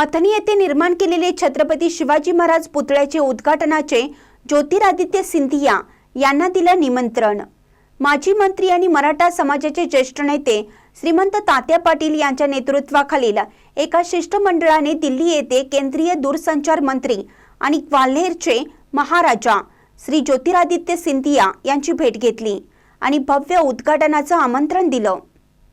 अथनी येथे निर्माण केलेले छत्रपती शिवाजी महाराज पुतळ्याचे उद्घाटनाचे ज्योतिरादित्य सिंधिया यांना दिलं निमंत्रण. माजी मंत्री आणि मराठा समाजाचे ज्येष्ठ नेते श्रीमंत तात्या पाटील यांच्या नेतृत्वाखालील एका शिष्टमंडळाने दिल्ली येथे केंद्रीय दूरसंचार मंत्री आणि ग्वाल्हेरचे महाराजा श्री ज्योतिरादित्य सिंधिया यांची भेट घेतली आणि भव्य उद्घाटनाचं आमंत्रण दिलं.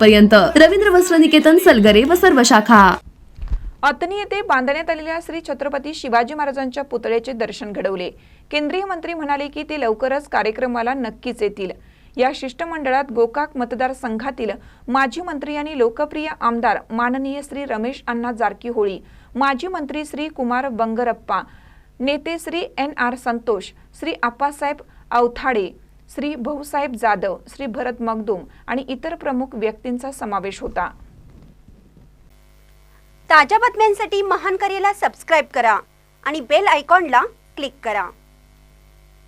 पर्यंत रवींद्र वस्त्र निकेतन सलगरे व सर्व शाखा. अतनी येथे बांधण्यात आलेल्या श्री छत्रपती शिवाजी महाराजांच्या पुतळ्याचे दर्शन घडवले. केंद्रीय मंत्री म्हणाले की ते लवकरच कार्यक्रमाला नक्कीच येतील. या शिष्टमंडळात गोकाक मतदारसंघातील माजी मंत्री आणि लोकप्रिय आमदार माननीय श्री रमेश अण्णा जारकीहोळी माजी मंत्री श्री कुमार बंगरप्पा नेते श्री एन आर संतोष श्री आप्पासाहेब अवथाडे श्री भाऊसाहेब जाधव श्री भरत मगदूम आणि इतर प्रमुख व्यक्तींचा समावेश होता. ताज्या बातम्यांसाठी महान करेला सबस्क्राईब करा आणि बेल आयकॉनला क्लिक करा.